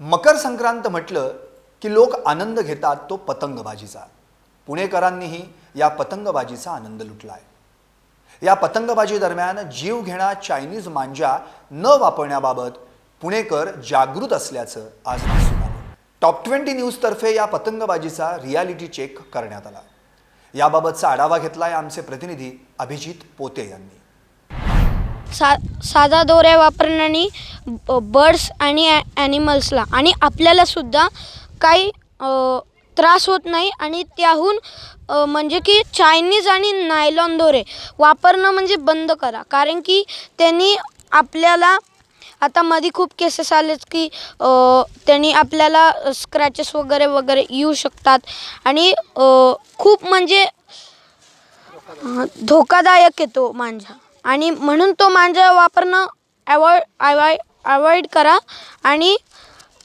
मकर संक्रांत म्हटलं की लोक आनंद घेतात तो पतंगबाजीचा. पुणेकरांनीही या पतंगबाजीचा आनंद लुटला आहे या पतंगबाजी दरम्यान जीव घेणा चायनीज मांजा न वापरण्याबाबत पुणेकर जागृत असल्याचं आज दिसून आलं. टॉप ट्वेंटी न्यूजतर्फे या पतंगबाजीचा रियालिटी चेक करण्यात आला. याबाबतचा आढावा घेतला आहे आमचे प्रतिनिधी अभिजित पोते यांनी. सा साधा दोऱ्या वापरण्याने बर्ड्स आणि ॲ ॲनिमल्सला. आणि आपल्यालासुद्धा काही त्रास होत नाही आणि त्याहून म्हणजे की चायनीज आणि नायलॉन दोरे वापरणं म्हणजे बंद करा. कारण की त्यांनी आपल्याला आता मध्ये खूप केसेस आलेत की त्यांनी आपल्याला स्क्रॅचेस वगैरे वगैरे येऊ शकतात. आणि खूप म्हणजे धोकादायक येतो माझ्या मांजा आणि म्हणून तो मांजा वापरणं अवॉइड अवॉइड अवॉइड करा. आणि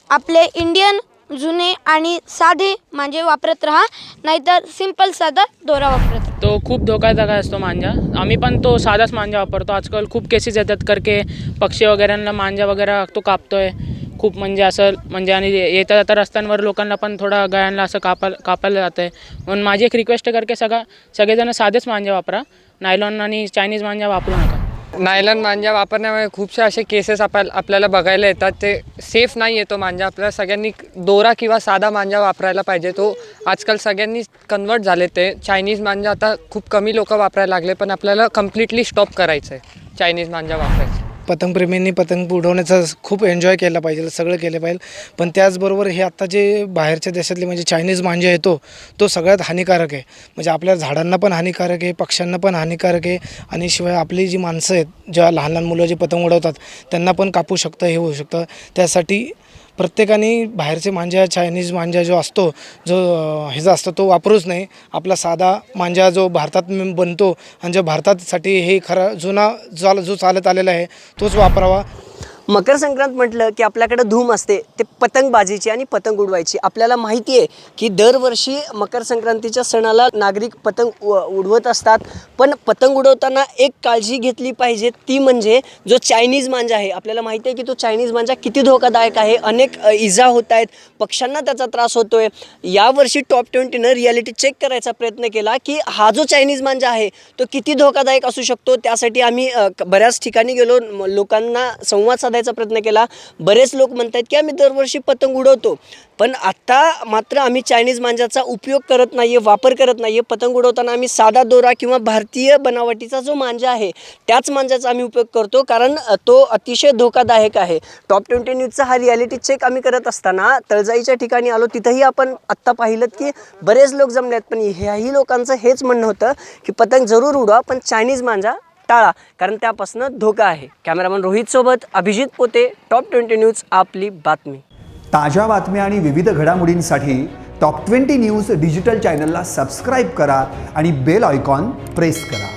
आपले इंडियन जुने आणि साधे मांजे वापरत राहा. नाहीतर सिंपल साधा दोरा वापरत तो खूप धोकादायक असतो मांजा आम्ही पण तो साधाच मांजा वापरतो. आजकाल खूप केसेस येतात करके पक्षी वगैरेला मांजा वगैरे तो कापतोय. खूप म्हणजे असं म्हणजे आणि येता जाता रस्त्यांवर लोकांना पण थोडा गळ्यांना असं कापा कापायला जातं आहे म्हणून माझी एक रिक्वेस्ट आहे करके सगळा सगळेजण साधेच मांजा वापरा. नायलॉन आणि चायनीज मांजा वापरू नका. नायलॉन मांजा वापरण्यामुळे खूपसे असे केसेस आपल्याला आपल्याला बघायला येतात. ते सेफ नाही येतो मांजा. आपल्याला सगळ्यांनी दोरा किंवा साधा मांजा वापरायला पाहिजे. तो आजकाल सगळ्यांनी कन्वर्ट झाले ते. चायनीज मांजा आता खूप कमी लोक वापरायला लागले पण आपल्याला कम्प्लिटली स्टॉप करायचं आहे चायनीज मांजा वापरायचं. पतंगप्रेमींनी पतंग उडवण्याचा खूप एन्जॉय केला पाहिजे सगळं केलं पाहिजे. पण त्याचबरोबर हे आत्ता जे बाहेरच्या देशातले म्हणजे चायनीज मांजा येतो तो सगळ्यात हानिकारक आहे. म्हणजे आपल्या झाडांना पण हानिकारक आहे पक्ष्यांना पण हानिकारक आहे आणि शिवाय आपली जी माणसं आहेत ज्या लहान लहान मुलं जे पतंग उडवतात त्यांना पण कापू शकतं हे होऊ शकतं. त्यासाठी प्रत्येकाने बाहेरचे मांजा चायनीज मांजा जो असतो जो ह्याचा असतो तो वापरूच नाही. आपला साधा मांजा जो भारतात बनतो आणि जो भारतासाठी हे खरा जुना चाल जो चालत आलेला आहे तोच वापरावा. मकर संक्रांत म्हटलं की आपल्याकडे धूम असते ते पतंगबाजीची आणि पतंग उडवायची. आपल्याला माहिती आहे की दरवर्षी मकर संक्रांतीच्या सणाला नागरिक पतंग उ- उडवत असतात. पण पतंग उडवताना एक काळजी घेतली पाहिजे ती म्हणजे जो चायनीज मांजा आहे. आपल्याला माहिती आहे की तो चायनीज मांजा किती धोकादायक आहे. अनेक इजा होत आहेत. पक्ष्यांना त्याचा त्रास होतो आहे यावर्षी टॉप ट्वेंटीनं रियालिटी चेक करायचा प्रयत्न केला की हा जो चायनीज मांजा आहे तो किती धोकादायक असू शकतो? त्यासाठी आम्ही बऱ्याच ठिकाणी गेलो. लोकांना संवाद साधायचा प्रयत्न केला. बरेच लोक म्हणतात की आम्ही दरवर्षी पतंग उडवतो. पण आत्ता मात्र आम्ही चायनीज मांजाचा उपयोग करत नाही आहे वापर करत नाही आहे पतंग उडवताना आम्ही साधा दोरा किंवा भारतीय बनावटीचा जो मांजा आहे त्याच मांजाचा आम्ही उपयोग करतो. कारण तो अतिशय धोकादायक आहे. टॉप ट्वेंटी न्यूजचा हा रियालिटी चेक आम्ही करत असताना तळजाईच्या ठिकाणी आलो. तिथंही आपण आत्ता पाहिलं की बरेच लोक जमले आहेत पण ह्याही लोकांचं हेच म्हणणं होतं की पतंग जरूर उडवा पण चायनीज मांजा टाळा कारण त्यापासून धोका आहे. कॅमेरामन रोहित सोबत अभिजित पोते टॉप ट्वेंटी न्यूज आपली बातमी. ताज्या बातम्या आणि विविध घडामोडींसाठी टॉप ट्वेंटी न्यूज डिजिटल चॅनलला सबस्क्राईब करा आणि बेल आयकॉन प्रेस करा.